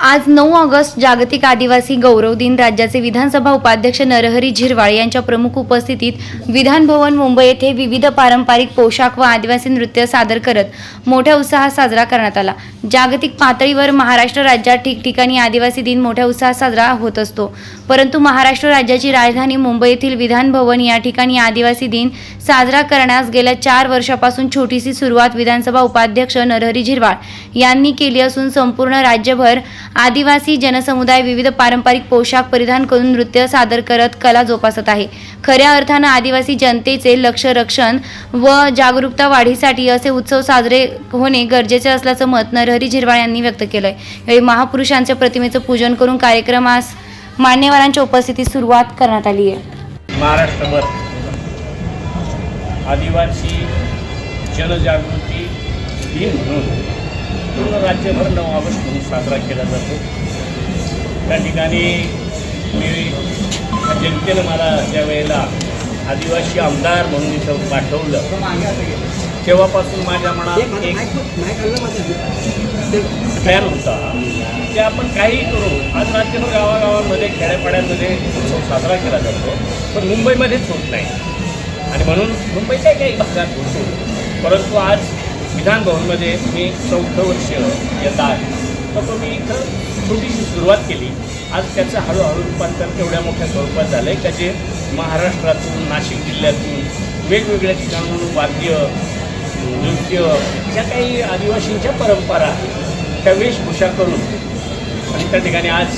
आज नऊ ऑगस्ट जागतिक आदिवासी गौरव दिन राज्याचे विधानसभा उपाध्यक्ष नरहरी झिरवाळ यांच्या प्रमुख उपस्थितीत विधान भवन मुंबई येथे विविध पारंपरिक पोशाख व आदिवासी नृत्य सादर करत मोठ्या उत्साहात साजरा करण्यात आला. जागतिक पातळीवर महाराष्ट्र राज्यात ठिकठिकाणी आदिवासी दिन मोठ्या उत्साहात साजरा होत असतो. परंतु महाराष्ट्र राज्याची राजधानी मुंबई येथील विधान भवन या ठिकाणी आदिवासी दिन साजरा करण्यास गेल्या चार वर्षापासून छोटीशी सुरुवात विधानसभा उपाध्यक्ष नरहरी झिरवाळ यांनी केली असून संपूर्ण राज्यभर आदिवासी जनसमुदाय विविध पारंपरिक पोशाख परिधान करून नृत्य सादर करत कला जोपासत आहे. खऱ्या अर्थानं आदिवासी जनतेचे लक्ष रक्षण व जागरूकता वाढीसाठी असे उत्सव साजरे होणे गरजेचे असल्याचं मत नरहरी झिरवाळ यांनी व्यक्त केलं आहे यावेळी महापुरुषांच्या प्रतिमेचं पूजन करून कार्यक्रमास मान्यवरांच्या उपस्थितीत सुरुवात करण्यात आली आहे. महाराष्ट्रभर आदिवासी जनजागृती दिन म्हणून पूर्ण राज्यभर नऊ ऑगस्ट म्हणून साजरा केला जातो. त्या ठिकाणी मी जनतेनं मला ज्या वेळेला आदिवासी आमदार म्हणून इथं पाठवलं तेव्हापासून माझ्या मनात एक प्लॅन होता की आपण काही करू आज राज्यभर गावागावांमध्ये खेड्यापाड्यांमध्ये उत्सव साजरा केला जातो पण मुंबईमध्येच होत नाही. आणि म्हणून मुंबईच्या काही भागात होतो. परंतु आज विधान भवनमध्ये मी चौथं वर्ष यंदा आहे. तर तो मी इथं छोटीशी सुरुवात केली. आज त्याचं हळूहळू रूपांतर तेवढ्या मोठ्या स्वरूपात झालं आहे का जे महाराष्ट्रातून नाशिक जिल्ह्यातून वेगवेगळ्या ठिकाणाहून वाद्य नृत्य ज्या काही आदिवासींच्या परंपरा आहेत त्या वेशभूषा करून आणि त्या ठिकाणी आज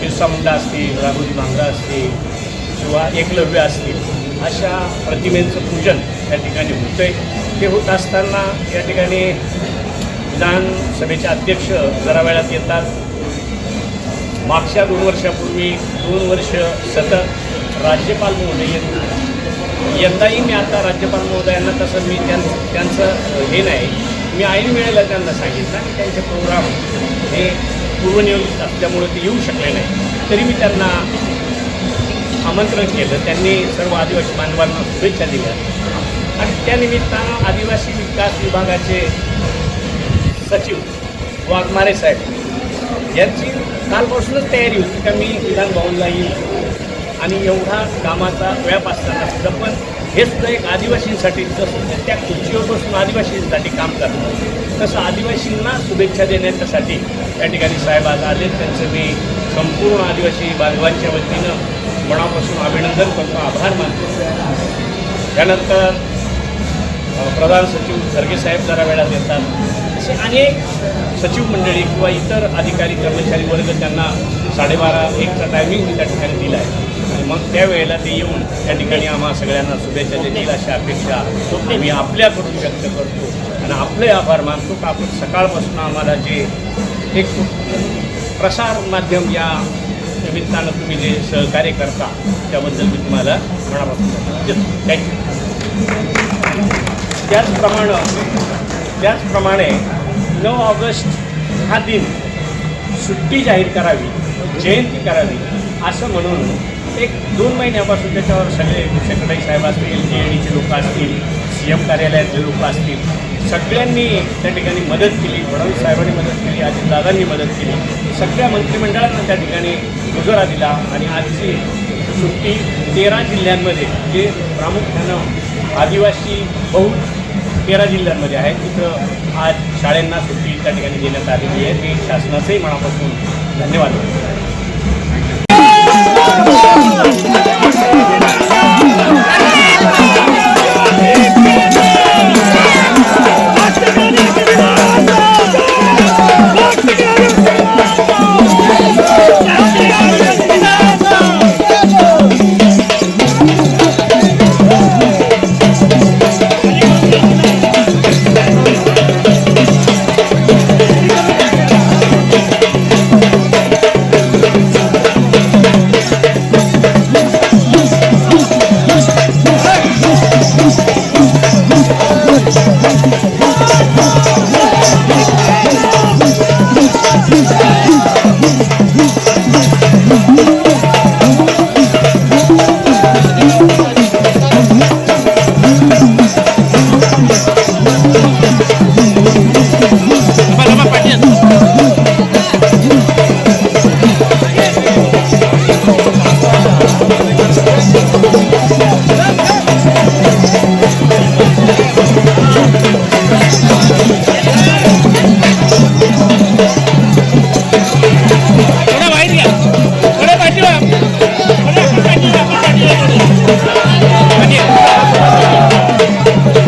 बिरसा मुंडा असतील राघोजी भांगरा असतील किंवा एकलव्य असतील अशा प्रतिमेचं पूजन या ठिकाणी होतं आहे ते होत असताना या ठिकाणी विधानसभेचे अध्यक्ष जरा वेळात येतात. मागच्या दोन वर्षापूर्वी दोन वर्ष सतत राज्यपाल महोदय यंदाही मी आता राज्यपाल महोदयांना तसं मी त्यां त्यांचं हे नाही मी ऐन वेळेला त्यांना सांगितलं आणि त्यांचे प्रोग्राम हे पूर्वनियोजित असल्यामुळे ते येऊ शकले नाही. तरी मी त्यांना आमंत्रण केलं. त्यांनी सर्व आदिवासी बांधवांना शुभेच्छा दिल्या. आणि त्यानिमित्तानं आदिवासी विकास विभागाचे सचिव वाघमारे साहेब यांची कालपासूनच तयारी होती का मी विधान भवनला येईल. आणि एवढा कामाचा व्याप असताना सुद्धा पण हे सुद्धा एक आदिवासींसाठी जसं ते त्या खुर्चीवर बसून आदिवासींसाठी काम करतात तसं आदिवासींना शुभेच्छा देण्याच्यासाठी या ठिकाणी साहेब आज आले. त्यांचं मी संपूर्ण आदिवासी बांधवांच्या वतीनं मनापासून अभिनंदन करतो आभार मानतो. त्यानंतर प्रधान सचिव खरगे साहेब जरा वेळात येतात. असे अनेक सचिव मंडळी किंवा इतर अधिकारी कर्मचारी वर्ग त्यांना साडेबारा एकचा टायमिंग मी त्या ठिकाणी दिला आहे. आणि मग त्यावेळेला ते येऊन त्या ठिकाणी आम्हा सगळ्यांना शुभेच्छा देतील अशी अपेक्षा मी आपल्याकडून व्यक्त करतो. आणि आपले आभार मानतो का आपण सकाळपासून आम्हाला जे एक प्रसार माध्यम या निमित्तानं तुम्ही जे सहकार्य करता त्याबद्दल मी तुम्हाला मनापासून देतो थँक्यू त्याचप्रमाणे त्याचप्रमाणे नऊ ऑगस्ट हा दिन सुट्टी जाहीर करावी जयंती करावी असं म्हणून एक दोन महिन्यापासून त्याच्यावर सगळे सेक्रेटरी साहेब असतील जी एन ईचे लोक असतील सी एम कार्यालयातले लोक असतील सगळ्यांनी त्या ठिकाणी मदत केली फडणवीस साहेबांनी मदत केली अजितदादांनी मदत केली सगळ्या मंत्रिमंडळानं त्या ठिकाणी मुजरा दिला आणि आजची सुट्टी तेरा जिल्ह्यांमध्ये जे प्रामुख्यानं आदिवासी बहु तेरा जिल्ह्यांमध्ये आहे तिथं आज शाळांना सुट्टी त्या ठिकाणी देण्यात आलेली आहे. ते शासनाचंही मनापासून धन्यवाद.